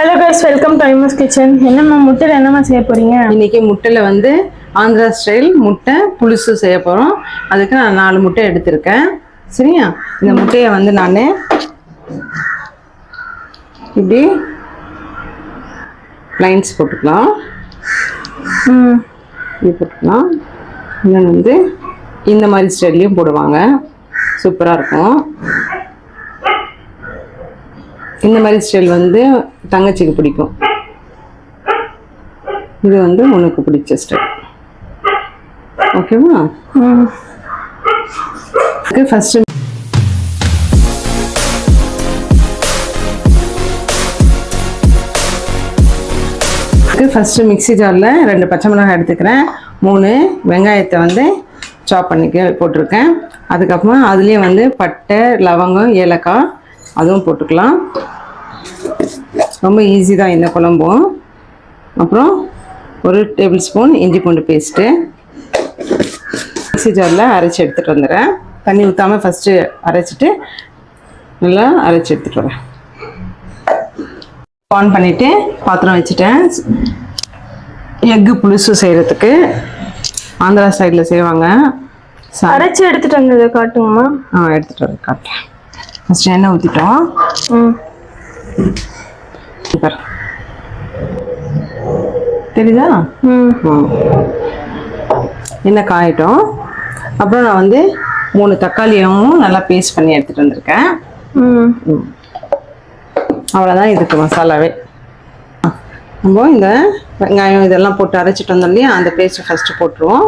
Hello guys welcome to ஐமஸ் kitchen என்னம்மா முட்டையில் என்னம்மா செய்ய போறீங்க? இன்னைக்கு முட்டையில் வந்து ஆந்திரா ஸ்டைல் முட்டை புழுசு செய்ய போகிறோம் அதுக்கு நான் நாலு முட்டை எடுத்திருக்கேன். சரியா? இந்த முட்டையை வந்து நான் இப்படி லைன்ஸ் போட்டுக்கலாம். ம். இப்படி போட்டுக்கலாம். இன்னொன்று வந்து இந்த மாதிரி ஸ்டைல்லையும் போடுவாங்க. சூப்பராக இருக்கும். இந்த மாதிரி ஸ்டைல் வந்து தங்கச்சிக்கு பிடிக்கும். இது வந்து உனக்கு பிடிச்ச ஸ்டைல் ஓகேவா ம் ஃபஸ்ட்டு ஃபஸ்ட்டு மிக்ஸி ஜாரில் ரெண்டு பச்சை மிளகாய் எடுத்துக்கிறேன். மூணு வெங்காயத்தை வந்து சாப் பண்ணிக்க போட்டிருக்கேன். அதுக்கப்புறமா அதுலேயே வந்து பட்டை லவங்கம் ஏலக்காய் அதுவும் போட்டுக்கலாம். ரொம்ப ஈஸி தான் இந்த குழம்பும் அப்புறம் ஒரு டேபிள் ஸ்பூன் இஞ்சி பூண்டு பேஸ்ட்டு மிக்ஸி ஜாரில் அரைச்சி எடுத்துகிட்டு வந்துடுறேன். தண்ணி ஊற்றாமல் ஃபஸ்ட்டு அரைச்சிட்டு நல்லா அரைச்சி எடுத்துகிட்டு வரேன். ஆன் பண்ணிவிட்டு பாத்திரம் வச்சுட்டேன். எக்கு புளிசு செய்கிறதுக்கு ஆந்திரா சைடில் செய்வாங்க. அரைச்சி எடுத்துட்டு வந்ததை காட்டுங்கம்மா ஆ எடுத்துகிட்டு வரேன் காட்டுறேன். ஃபஸ்ட்டு எண்ணெய் ஊற்றிட்டோம் தெரியுதா. எண்ணெய் காயட்டும். அப்புறம் நான் வந்து மூணு தக்காளியும் நல்லா பேஸ்ட் பண்ணி எடுத்துகிட்டு வந்திருக்கேன். ம். அவ்வளோதான் இதுக்கு மசாலாவே. நம்ம இந்த வெங்காயம் இதெல்லாம் போட்டு அரைச்சிட்டு வந்தோம் இல்லையா? அந்த பேஸ்ட்டை ஃபஸ்ட்டு போட்டுருவோம்.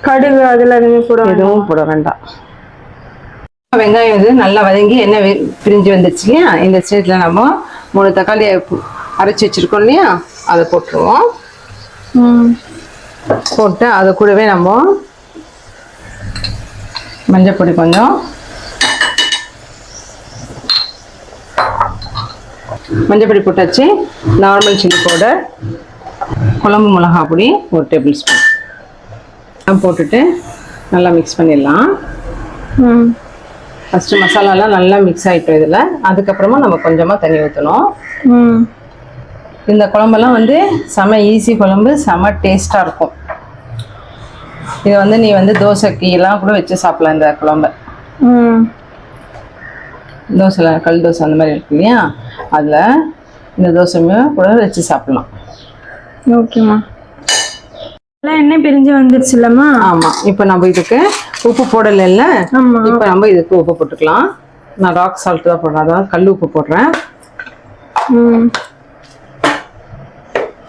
கடுகு அதில் எதுவுமே போட. எதுவும் போட வேண்டாம். வெங்காயம் இது நல்லா வதங்கி எண்ணெய் வி- பிரிஞ்சு வந்துச்சு இல்லையா? இந்த ஸ்டேஜில் நம்ம மூணு தக்காளியை பு- அரைச்சி வச்சிருக்கோம் இல்லையா? அதை போட்டுருவோம். போட்டு அது கூடவே நம்ம மஞ்சள் பொடி கொஞ்சம். மஞ்சள் பொடி போட்டாச்சு. Normal chilli powder. குழம்பு மிளகா பொடி ஒரு டேபிள் ஸ்பூன். போட்டுட்டு நல்லா மிக்ஸ் பண்ணிடலாம். ஃபஸ்ட்டு மசாலாலாம் நல்லா மிக்ஸ் ஆகிட்டோம் இதில். அதுக்கப்புறமா நம்ம கொஞ்சமாக தண்ணி ஊற்றணும் இந்த குழம்பெல்லாம் வந்து செம ஈஸி குழம்பு செம டேஸ்ட்டாக இருக்கும். இதை வந்து நீ வந்து தோசைக்கு எல்லாம் கூட வச்சு சாப்பிடலாம் இந்த குழம்ப. தோசையில் கல் தோசை அந்த மாதிரி இருக்கு இல்லையா? அதில் இந்த தோசையுமே கூட வச்சு சாப்பிடலாம். ஓகேம்மா. எண்ணெய் பிரிஞ்சு வந்துருச்சு இல்லம்மா? ஆமாம் இப்போ நம்ம இதுக்கு உப்பு போடலைல்ல ஆமா. இப்போ நம்ம இதுக்கு உப்பு போட்டுக்கலாம். நான் ராக் சால்ட் தான் போடுறேன். அதாவது கல் உப்பு போடுறேன்.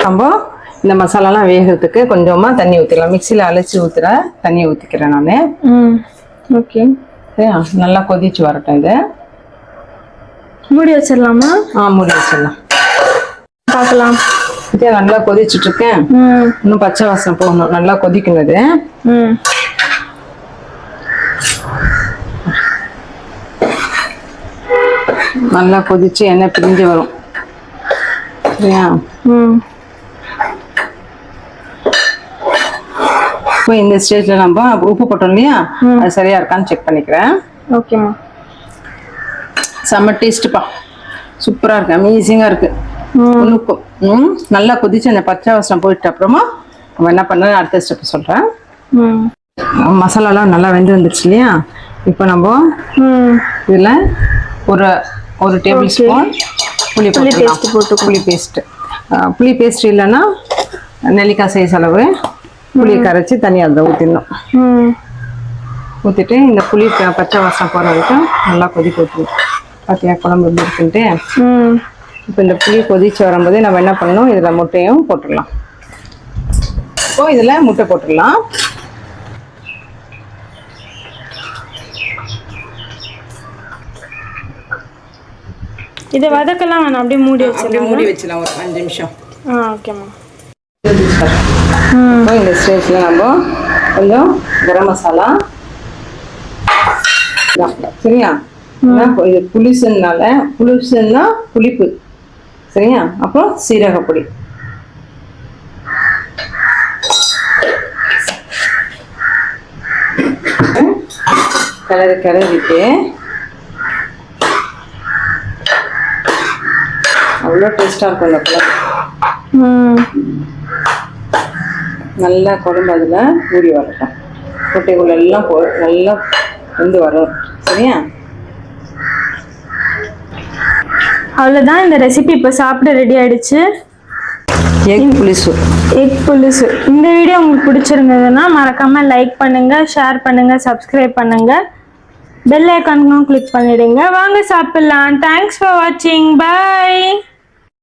நம்ம இந்த மசாலாலாம் வேகிறதுக்கு கொஞ்சமாக தண்ணி ஊற்றிக்கலாம் மிக்சியில் அரைச்சி ஊற்றுற தண்ணியை ஊற்றிக்கிறேன் நான். ஓகே. நல்லா கொதிச்சு வரட்டும் இது. மூடி வச்சிடலாமா? ஆ மூடி வச்சிடலாம். பார்க்கலாம். இதே நல்லா கொதிச்சுட்டு இருக்கேன் இன்னும் பச்சை வாசனை போகணும் நல்லா கொதிக்கணும் இது ம். நல்லா கொதிச்சு எண்ணெய் பிரிஞ்சு வரும். சரியா? இப்போ இந்த ஸ்டேஜில் நம்ம உப்பு போட்டோம் இல்லையா? அது சரியா இருக்கான்னு செக் பண்ணிக்கிறேன். ஓகேம்மா. செம்ம டேஸ்ட்டுப்பா சூப்பராக இருக்கு. அமேசிங்காக இருக்கு. உனக்கும் ம் நல்லா கொதிச்சு அந்த பச்சை வாசனை போயிட்ட அப்புறமா நம்ம என்ன பண்ண அடுத்த ஸ்டெப் சொல்கிறேன் மசாலாலாம் நல்லா வெந்து வந்துருச்சு இல்லையா? இப்போ நம்ம இதில் ஒரு ஒரு டேபிள் ஸ்பூன் புளி புளி paste போட்டுக்கலாம். புளி பேஸ்ட்டு புளி பேஸ்ட் இல்லைன்னா நெல்லிக்காய் சைஸ் அளவு புளியை கரைச்சி தனியாக அதில் ஊற்றிடணும் ஊற்றிட்டு இந்த புளி பச்சை வாசம் போகிற வரைக்கும் நல்லா கொதிக்க ஊற்றணும் பார்த்தியா குழம்பு எப்படி இருக்குன்ட்டு? ம். இப்போ இந்த புளி கொதிச்சு வரும்போது நம்ம என்ன பண்ணணும்? இதில் முட்டையும் போட்டுடலாம். இப்போ இதில் முட்டை போட்டுடலாம். இதை வதக்கலாம் வேணாம் அப்படியே மூடி வச்சிடலாம் மூடி வச்சிடலாம் ஒரு அஞ்சு நிமிஷம். ஆ ஓகேம்மா இப்போ இந்த ஸ்டேஜில் நம்ம கொஞ்சம் கரம் மசாலா சரியா? இது புளிசுனால புளிசுன்னா புளிப்பு. சரியா? அப்புறம் சீரகப்பொடி கிளறி கிளறிட்டு அவ்வளோ டேஸ்ட்டாக இருக்கும் இந்த குழம்பு நல்லா குழம்பு அதில் ஊறி வரட்டும். கொட்டைக்குள்ள எல்லாம் போ நல்லா வெந்து வரும். சரியா? அவ்வளோதான் இந்த ரெசிபி இப்போ சாப்பிட ரெடி ஆயிடுச்சு. எக் புளிசு. எக் புலுசு இந்த வீடியோ உங்களுக்கு பிடிச்சிருந்ததுன்னா மறக்காம லைக் பண்ணுங்க ஷேர் பண்ணுங்க சப்ஸ்கிரைப் பண்ணுங்க. பெல் ஐக்கானுக்கும் கிளிக் பண்ணிடுங்க. வாங்க சாப்பிடலாம். தேங்க்ஸ் ஃபார் வாட்சிங் பை